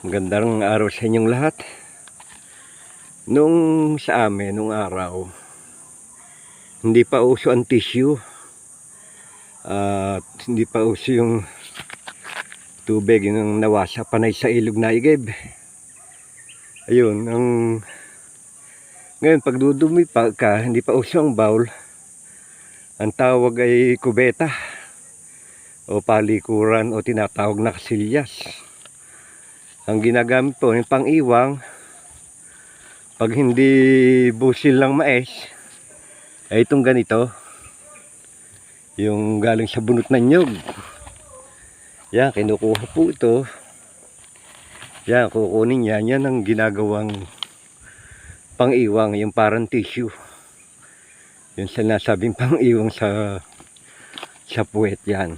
Magandang araw sa inyong lahat. Nung sa amin, nung araw, hindi pa uso ang tissue. At hindi pa uso yung tubig yung nawasa panay sa ilog na igib. Ayun, ang ngayon pagdudumi pa ka, hindi pa uso ang bowl. Ang tawag ay kubeta o palikuran o tinatawag na kasilyas. Ang ginagamit po yung pang-iwang pag hindi busil lang mais ay itong ganito yung galing sa bunot ng nyog. Yan, kinukuha po ito. Yan, kukunin yan. Yan ang ginagawang pang-iwang, yung parang tissue. Yung sinasabing pang-iwang sa sa puwet yan.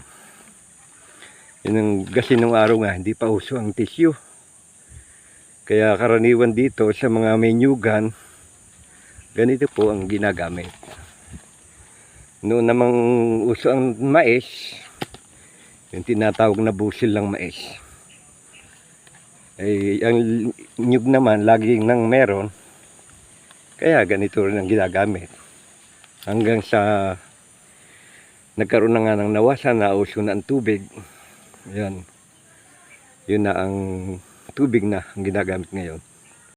Yun ang, kasi nung araw nga, hindi pa uso ang tissue. Kaya karaniwan dito sa mga menyugan, ganito po ang ginagamit. Noon namang uso ang mais, yung tinatawag na busil lang mais. Eh, ang nyug naman, laging nang meron, kaya ganito rin ang ginagamit. Hanggang sa nagkaroon na nga ng nawasan, nauso na ang tubig. Yan. Yun na ang tubig na ang ginagamit ngayon.